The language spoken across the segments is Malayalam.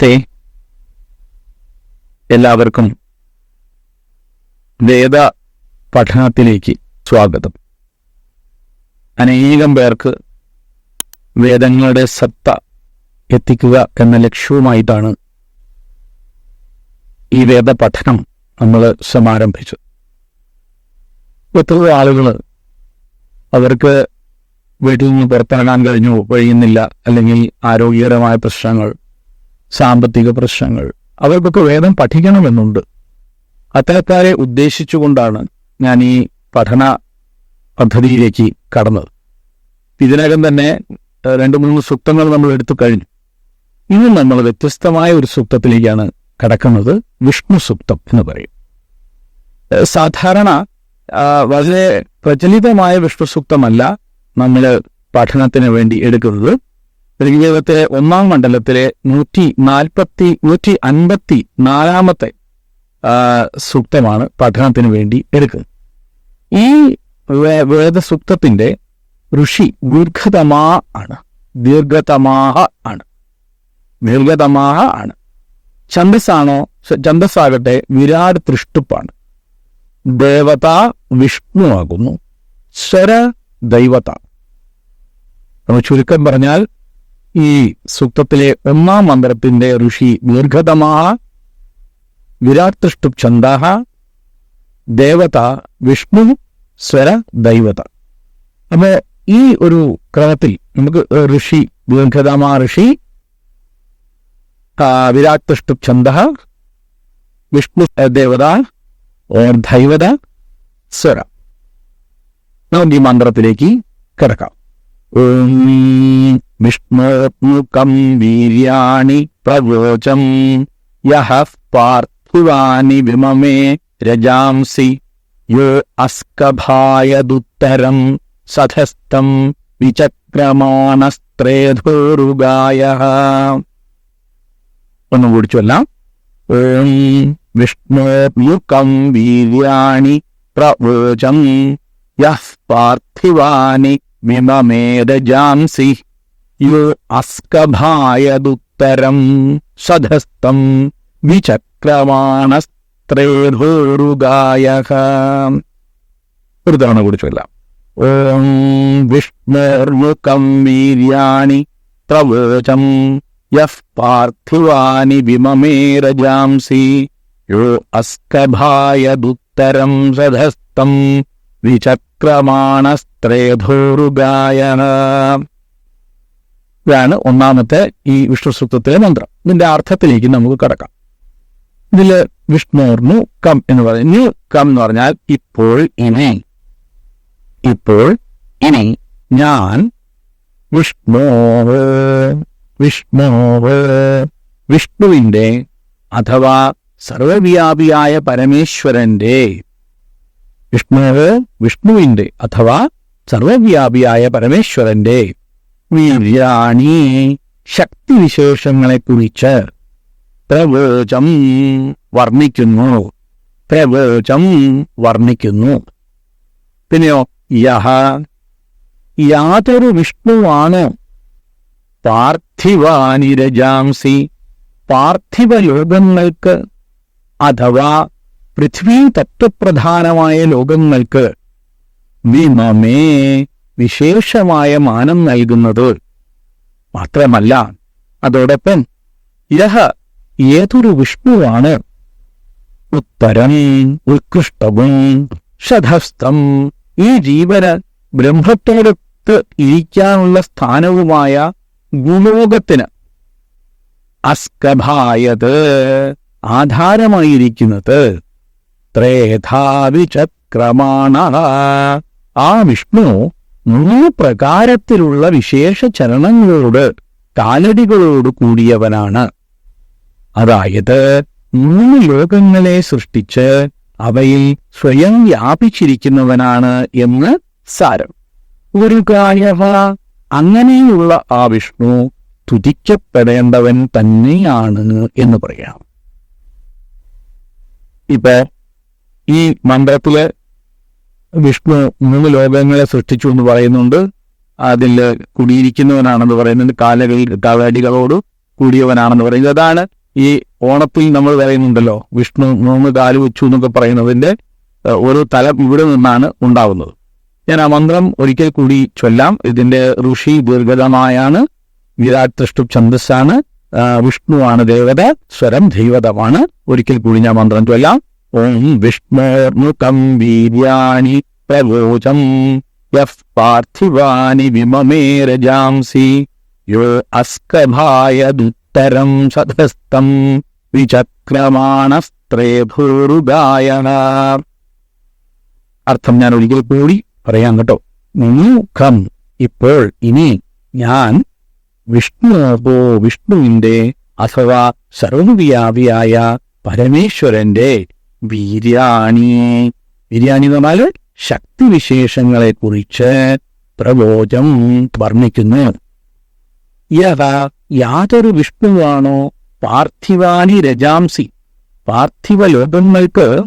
നമസ്തേ എല്ലാവർക്കും വേദ പഠനത്തിലേക്ക് സ്വാഗതം. അനേകം പേർക്ക് വേദങ്ങളുടെ സത്ത എത്തിക്കുക എന്ന ലക്ഷ്യവുമായിട്ടാണ് ഈ വേദ പഠനം നമ്മൾ സമാരംഭിച്ചത്. എത്ര ആളുകൾ അവർക്ക് വീട്ടിൽ നിന്ന് പുറത്തിറങ്ങാൻ കഴിഞ്ഞു കഴിയുന്നില്ല അല്ലെങ്കിൽ ആരോഗ്യകരമായ പ്രശ്നങ്ങൾ സാമ്പത്തിക പ്രശ്നങ്ങൾ. അവർക്കൊക്കെ വേദം പഠിക്കണമെന്നുണ്ട്. അത്തരക്കാരെ ഉദ്ദേശിച്ചുകൊണ്ടാണ് ഞാൻ ഈ പഠന പദ്ധതിയിലേക്ക് കടന്നത്. ഇതിനകം തന്നെ രണ്ട് മൂന്ന് സൂക്തങ്ങൾ നമ്മൾ എടുത്തു കഴിഞ്ഞു. ഇനി നമ്മൾ വ്യത്യസ്തമായ ഒരു സൂക്തത്തിലേക്കാണ് കടക്കുന്നത്. വിഷ്ണു സൂക്തം എന്ന് പറയും. സാധാരണ വളരെ പ്രചലിതമായ വിഷ്ണു സൂക്തമല്ല നമ്മൾ പഠനത്തിന് വേണ്ടി എടുക്കുന്നത്. ഋഗ്വേദത്തിലെ ഒന്നാം മണ്ഡലത്തിലെ നൂറ്റി നാൽപ്പത്തി നൂറ്റി അൻപത്തി നാലാമത്തെ സൂക്തമാണ് പഠനത്തിന് വേണ്ടി എടുക്കുന്നത്. ഈ വേദസൂക്തത്തിന്റെ ഋഷി ദീർഘതമാ ആണ്. ദീർഘതമാഹ ആണ്. ദീർഘതമാഹ ആണ്. ഛന്ദസ്സാണോ ഛന്ദസ്സാകട്ടെ വിരാട് തൃഷ്ടുപ്പാണ് ദേവത വിഷ്ണു ആകുന്നു സ്വര ദൈവത. ചുരുക്കം പറഞ്ഞാൽ ഈ സൂക്തത്തിലെ ഒന്നാം മന്ത്രത്തിന്റെ ഋഷി ദീർഘതമാ വിരാട് തൃഷ്ടു ഛന്ദ ദേവത വിഷ്ണു സ്വര ദൈവത. അപ്പൊ ഈ ഒരു ക്രമത്തിൽ നമുക്ക് ഋഷി ദീർഘതമാ ഋഷി ആ, വിരാട് തൃഷ്ടു ഛന്ദ വിഷ്ണു ദേവത ഓർ ദൈവത സ്വര. നമുക്ക് ഈ മന്ത്രത്തിലേക്ക് കിടക്കാം. ഓം വിഷ്ണുമുഖം വീര്യാണി പ്രവോചം. യഹ പാർത്ഥിവാനി വിമമേ രജാംസി. യോ അസ്കഭായദുത്തരം സധസ്തം വിചക്രമാണസ്ത്രേധോരുഗായ ഒന്നുകൂടി ചൊല്ലാം. ഓം വിഷ്ണുമുഖം വീര്യാണി പ്രവോചം. യഃ പാർത്ഥിവാനി വിമമേദജാംസി യോ അസ്കഭായതുത്തരം സധസ്തം വിചക്രമാണസ്ത്രേധോരുഗായ ഒരു തവണ കൂടി ചൊല്ലാം. ഓം വിഷ്ണുർമുഖം വീര്യാണി പ്രവചം യഹ് പാർത്ഥിവാനി വിമമേരജാംസി യോ അസ്കഭായതുത്തരം സധസ്തം വിചക്രമാണസ്ത്രേധോരുഗായ ഇതാണ് ഒന്നാമത്തെ ഈ വിഷ്ണു സൂക്തത്തിലെ മന്ത്രം. ഇതിന്റെ അർത്ഥത്തിലേക്ക് നമുക്ക് കടക്കാം. ഇതിൽ വിഷ്ണുർന്നു കം എന്ന് പറയുന്നു. കം എന്ന് പറഞ്ഞാൽ ഇപ്പോൾ ഇനി ഇപ്പോൾ ഇനി ഞാൻ വിഷ്ണുവ്. വിഷ്ണുവ്. വിഷ്ണുവിന്റെ അഥവാ സർവവ്യാപിയായ പരമേശ്വരന്റെ. വിഷ്ണുവ് വിഷ്ണുവിന്റെ അഥവാ സർവവ്യാപിയായ പരമേശ്വരന്റെ. വീര്യാണി ശക്തിവിശേഷങ്ങളെക്കുറിച്ച് പ്രവേചം വർണിക്കുന്നു. പ്രവേചം വർണിക്കുന്നു. പിന്നെയോ യഹ യാതൊരു വിഷ്ണുവാണ് പാർത്ഥിവാനിരജാംസി പാർത്ഥിവ ലോകങ്ങൾക്ക് അഥവാ പൃഥ്വീ തത്വപ്രധാനമായ ലോകങ്ങൾക്ക് വിമമേ വിശേഷമായ മാനം നൽകുന്നത് മാത്രമല്ല അതോടൊപ്പം യഹ ഏതൊരു വിഷ്ണുവാണ്? ഉത്തരം ഉത്കൃഷ്ടവും ശതസ്ഥം ഈ ജീവന് ബ്രഹ്മത്തോടൊത്ത് ഇരിക്കാനുള്ള സ്ഥാനവുമായ ഗുണോകത്തിന് അസ്കഭായത് ആധാരമായിരിക്കുന്നത് ത്രേധാവിചക്രമാണ. ആ വിഷ്ണു മൂന്ന് പ്രകാരത്തിലുള്ള വിശേഷ ചലനങ്ങളോട് കാലടികളോട് കൂടിയവനാണ്. അതായത് മൂന്ന് ലോകങ്ങളെ സൃഷ്ടിച്ച് അവയിൽ സ്വയം വ്യാപിച്ചിരിക്കുന്നവനാണ് എന്ന് സാരം. ഒരു കായവ അങ്ങനെയുള്ള ആ വിഷ്ണു തുതിക്കപ്പെടേണ്ടവൻ തന്നെയാണ് എന്ന് പറയാം. ഇപ്പൊ ഈ മന്ത്രത്തിൽ വിഷ്ണു മൂന്ന് ലോകങ്ങളെ സൃഷ്ടിച്ചു എന്ന് പറയുന്നുണ്ട്. അതിൽ കുടിയിരിക്കുന്നവനാണെന്ന് പറയുന്നുണ്ട്. കാലകളിൽ കാലടികളോട് കൂടിയവനാണെന്ന് പറയുന്നത് അതാണ് ഈ ഓണത്തിൽ നമ്മൾ പറയുന്നുണ്ടല്ലോ. വിഷ്ണു മൂന്ന് കാൽ വെച്ചു എന്നൊക്കെ പറയുന്നതിന്റെ ഒരു തലം ഇവിടെ നിന്നാണ് ഉണ്ടാവുന്നത്. ഞാൻ ആ മന്ത്രം ഒരിക്കൽ കൂടി ചൊല്ലാം. ഇതിന്റെ ഋഷി ദീർഘതമായാണ് വിരാട് തൃഷ്ടു ഛന്ദസ്സാണ്. വിഷ്ണുവാണ് ദേവത. സ്വരം ദൈവതമാണ്. ഒരിക്കൽ കൂടി ഞാൻ മന്ത്രം ചൊല്ലാം. ഓം വിഷ്ണുർമുഖം വീര്യാണി പ്രവോചം പാർത്ഥിവാനി വിമമേ രജാംസി യോ അസ്കഭായ ദുത്തരം സതസ്തം വിചക്രമാണസ്ത്രേ ഭൂരുഗായണ അർത്ഥം ഞാൻ ഒരിക്കൽ കൂടി പറയാം കേട്ടോ. മുഖം ഇപ്പോൾ ഇനി ഞാൻ വിഷ്ണുവോ വിഷ്ണുവിന്റെ അഥവാ സർവവ്യാപിയായ പരമേശ്വരന്റെ വീര്യാണി. വീര്യാണി എന്ന് പറഞ്ഞാൽ ശക്തിവിശേഷങ്ങളെ കുറിച്ച് പ്രബോധം വർണിക്കുന്നു. യഥ യാതൊരു വിഷ്ണുവാണോ പാർത്ഥിവാനി രജാംസി? പാർത്ഥിവ ലോകങ്ങൾക്ക്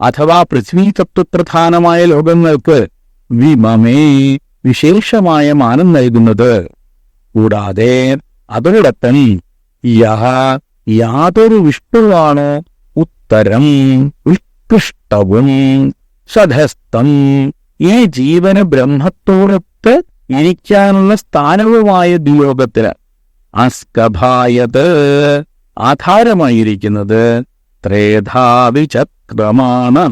അഥവാ പൃഥ്വി തത്വപ്രധാനമായ ലോകങ്ങൾക്ക് വിമമേ വിശേഷമായ മാനം നൽകുന്നത്. കൂടാതെ അതോടൊപ്പം യഹ യാതൊരു വിഷ്ണുവാണ് ഉത്തരം ഉത്കൃഷ്ടവും സധസ്തം ഈ ജീവന ബ്രഹ്മത്തോടൊത്ത് ഇരിക്കാനുള്ള സ്ഥാനവുമായ ദുയോഗത്തിന് അസ്കഭായത് ആധാരമായിരിക്കുന്നത് ത്രേധാവിചക്രമാണ്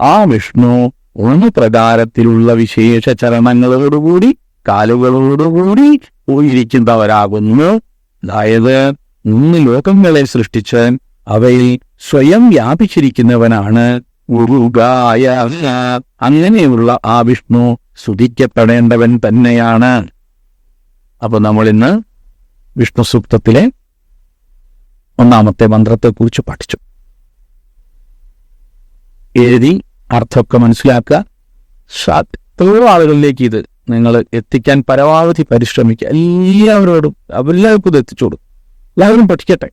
ആ വിഷ്ണു ഒന്ന് പ്രകാരത്തിലുള്ള വിശേഷ ചരണങ്ങളോടുകൂടി കാലുകളോടുകൂടി പോയിരിക്കുന്നവരാകുന്നു. അതായത് മൂന്ന് ലോകങ്ങളെ സൃഷ്ടിച്ച് അവയിൽ സ്വയം വ്യാപിച്ചിരിക്കുന്നവനാണ് ഉരുകായ അങ്ങനെയുള്ള ആ വിഷ്ണു സ്തുതിക്കപ്പെടേണ്ടവൻ തന്നെയാണ്. അപ്പൊ നമ്മൾ ഇന്ന് വിഷ്ണു സൂക്തത്തിലെ ഒന്നാമത്തെ മന്ത്രത്തെക്കുറിച്ച് പഠിച്ചു. എഴുതി അർത്ഥമൊക്കെ മനസ്സിലാക്കുക. എത്രയോ ആളുകളിലേക്ക് ഇത് നിങ്ങൾ എത്തിക്കാൻ പരമാവധി പരിശ്രമിക്കുക. എല്ലാവരോടും എല്ലാവർക്കും ഇത് എത്തിച്ചു കൊടുക്കും എല്ലാവരും പഠിക്കട്ടെ.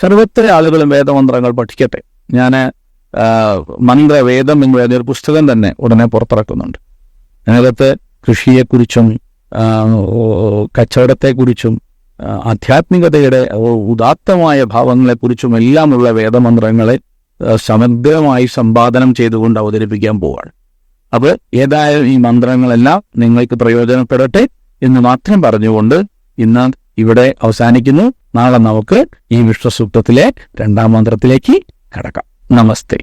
സർവത്ര ആളുകളും വേദമന്ത്രങ്ങൾ പഠിക്കട്ടെ. ഞാൻ മന്ത്രവേദം എന്ന് പറയുന്ന ഒരു പുസ്തകം തന്നെ ഉടനെ പുറത്തിറക്കുന്നുണ്ട്. അതിനകത്ത് കൃഷിയെക്കുറിച്ചും കച്ചവടത്തെക്കുറിച്ചും ആധ്യാത്മികതയുടെ ഉദാത്തമായ ഭാവങ്ങളെക്കുറിച്ചും എല്ലാമുള്ള വേദമന്ത്രങ്ങളെ സമഗ്രമായി സമ്പാദനം ചെയ്തുകൊണ്ട് അവതരിപ്പിക്കാൻ പോവാണ്. അപ്പോൾ ഏതായാലും ഈ മന്ത്രങ്ങളെല്ലാം നിങ്ങൾക്ക് പ്രയോജനപ്പെടട്ടെ എന്ന് മാത്രം പറഞ്ഞുകൊണ്ട് ഇന്ന് ഇവിടെ അവസാനിക്കുന്നു. നാളെ നമുക്ക് ഈ വിശ്വസൂക്തത്തിലെ രണ്ടാം മന്ത്രത്തിലേക്ക് കടക്കാം. നമസ്തേ.